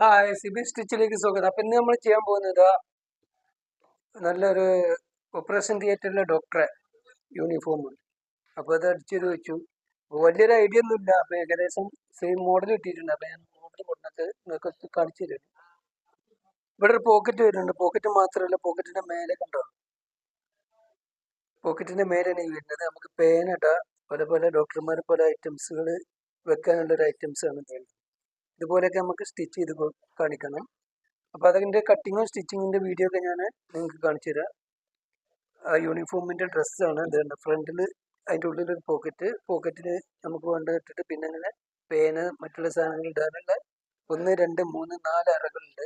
Hi Sibi സ്റ്റിച്ചിലേക്ക് സ്വാഗതം. അപ്പം ഇന്ന് നമ്മൾ ചെയ്യാൻ പോകുന്നത് നല്ലൊരു ഓപ്പറേഷൻ തിയേറ്ററിലെ ഡോക്ടറെ യൂണിഫോം അപ്പോൾ അത് അടിച്ചത് വെച്ചു. വലിയൊരു ഐഡിയ ഒന്നുമില്ല അപ്പോൾ ഏകദേശം സെയിം മോഡൽ കിട്ടിയിട്ടുണ്ട്. അപ്പോൾ ഞാൻ മോഡൽ കൊണ്ടിട്ട് നിങ്ങൾക്ക് കാണിച്ചു തരും. ഇവിടെ ഒരു പോക്കറ്റ് വരുന്നുണ്ട്. പോക്കറ്റ് മാത്രമല്ല പോക്കറ്റിന്റെ മേലെ കണ്ടോ? പോക്കറ്റിന്റെ മേലെയാണ് ഈ വരുന്നത്. നമുക്ക് പേനട്ട പല പല ഡോക്ടർമാർ പല ഐറ്റംസുകൾ വെക്കാനുള്ളൊരു ഐറ്റംസ് ആണ് ഇത് ഇതുപോലെയൊക്കെ നമുക്ക് സ്റ്റിച്ച് ചെയ്ത് കാണിക്കണം. അപ്പോൾ അതിന്റെ കട്ടിങ്ങും സ്റ്റിച്ചിങ്ങിന്റെ വീഡിയോ ഒക്കെ ഞാൻ നിങ്ങൾക്ക് കാണിച്ചു തരാം. യൂണിഫോമിന്റെ ഡ്രസ്സാണ് ഇത് ഫ്രണ്ടിൽ അതിന്റെ ഉള്ളിലൊരു പോക്കറ്റ്. പോക്കറ്റിൽ നമുക്ക് വേണ്ട ഇട്ടിട്ട് പിന്നെ ഇങ്ങനെ പേന മറ്റുള്ള സാധനങ്ങൾ ഇടാനുള്ള ഒന്ന് രണ്ട് മൂന്ന് നാല് അറകളുണ്ട്.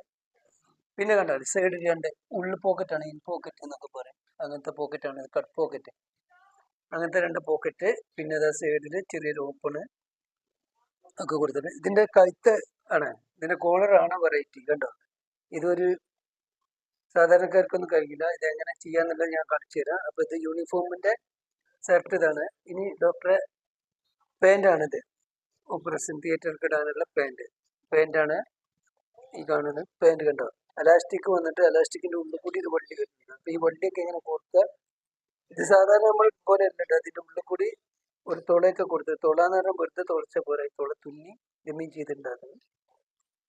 പിന്നെ കണ്ടാൽ സൈഡിൽ രണ്ട് ഉള്ളു പോക്കറ്റാണ് ഇൻ പോക്കറ്റ് എന്നൊക്കെ പറയാം. അങ്ങനത്തെ പോക്കറ്റാണ് കട്ട് പോക്കറ്റ് അങ്ങനത്തെ രണ്ട് പോക്കറ്റ് പിന്നെ അതാ സൈഡിൽ ചെറിയൊരു ഓപ്പണ് ഒക്കെ കൊടുത്തിട്ട് ഇതിന്റെ കഴുത്ത് ആണ്. ഇതിന്റെ കോളർ ആണ് വെറൈറ്റി കണ്ടോ? ഇതൊരു സാധാരണക്കാർക്കൊന്നും കഴിയില്ല. ഇത് എങ്ങനെ ചെയ്യാന്നുള്ളത് ഞാൻ കാണിച്ചു തരാം. അപ്പൊ ഇത് യൂണിഫോമിന്റെ ഷർട്ട് ഇതാണ്. ഇനി ഡോക്ടറെ പാന്റ് ആണിത് ഓപ്പറേഷൻ തിയേറ്റർക്ക് ഇടാനുള്ള പാന്റ് ആണ് ഈ കാണുന്നത്. പാന്റ് കണ്ടോ? അലാസ്റ്റിക് വന്നിട്ട് അലാസ്റ്റിക്കിന്റെ ഉള്ളിൽ കൂടി ഇത് വള്ളി വരുന്നുണ്ട്. അപ്പൊ ഈ വള്ളിയൊക്കെ ഇങ്ങനെ കോർക്കുക ഇത് സാധാരണ നമ്മൾ പോലെ അല്ലട്ടോ അതിന്റെ ഉള്ളിൽ കൂടി ഒരു തുളയൊക്കെ കൊടുത്ത് തുള എന്ന് പറഞ്ഞാൽ വെറുതെ തുളച്ച പോലെ തുള തുന്നി ജമീൻ ചെയ്തിട്ടുണ്ടായിരുന്നു.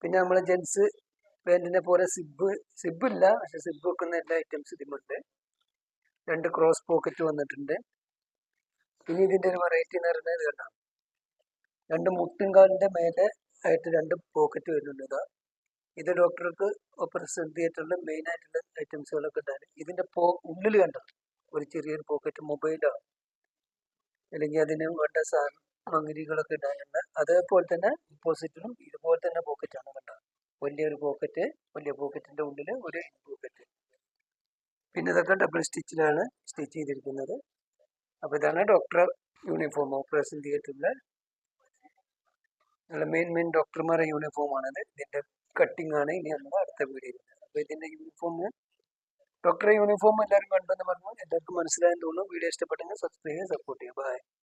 പിന്നെ നമ്മളെ ജെൻസ് പാന്റിനെ പോലെ സിബ് സിബ് ഇല്ല പക്ഷെ സിബ് വെക്കുന്ന എല്ലാ ഐറ്റംസ് ഇതിമുണ്ട് രണ്ട് ക്രോസ് പോക്കറ്റ് വന്നിട്ടുണ്ട്. പിന്നെ ഇതിന്റെ ഒരു വെറൈറ്റി എന്ന് പറയുന്നത് കണ്ടാണ് കണ്ടോ? രണ്ട് മുട്ടുംകാലിന്റെ മേലെ ആയിട്ട് രണ്ട് പോക്കറ്റ് വരുന്നുണ്ട് ഇതാ. ഇത് ഡോക്ടർക്ക് ഓപ്പറേഷൻ തിയേറ്ററിൽ മെയിൻ ആയിട്ടുള്ള ഐറ്റംസുകളൊക്കെ ഉണ്ടായിരുന്നു ഇതിന്റെ പോ ഉള്ളിൽ കണ്ടോ? ഒരു ചെറിയൊരു പോക്കറ്റ് മൊബൈലോ അല്ലെങ്കിൽ അതിന് വേണ്ട സാമഗ്രികളൊക്കെ ഇടാനുണ്ട്. അതേപോലെ തന്നെ ഡിപ്പോസിറ്റിനും ഇതുപോലെ തന്നെ പോക്കറ്റാണ് കണ്ടോ? വലിയൊരു പോക്കറ്റ് വലിയ പോക്കറ്റിന്റെ ഉള്ളിൽ ഒരു പോക്കറ്റ് പിന്നെ ഇതൊക്കെ ഡബിൾ സ്റ്റിച്ചിലാണ് സ്റ്റിച്ച് ചെയ്തിരിക്കുന്നത്. അപ്പോൾ ഇതാണ് ഡോക്ടർ യൂണിഫോം ഓപ്പറേഷൻ തിയേറ്ററിലെ മെയിൻ മെയിൻ ഡോക്ടർമാരുടെ യൂണിഫോമാണിത് ഇതിന്റെ കട്ടിംഗ് ആണ് ഇനി നമ്മൾ അടുത്ത വീഡിയോയിൽ അപ്പോൾ ഇതിന്റെ യൂണിഫോം ഡോക്ടറെ യൂണിഫോം എല്ലാവരും കണ്ടെന്ന് പറഞ്ഞു. എല്ലാവർക്കും മനസ്സിലായെന്ന് തോന്നുന്നു. വീഡിയോ ഇഷ്ടപ്പെട്ടെങ്കിൽ സബ്സ്ക്രൈബ് ചെയ്യുക സപ്പോർട്ട് ചെയ്യുക. ബൈ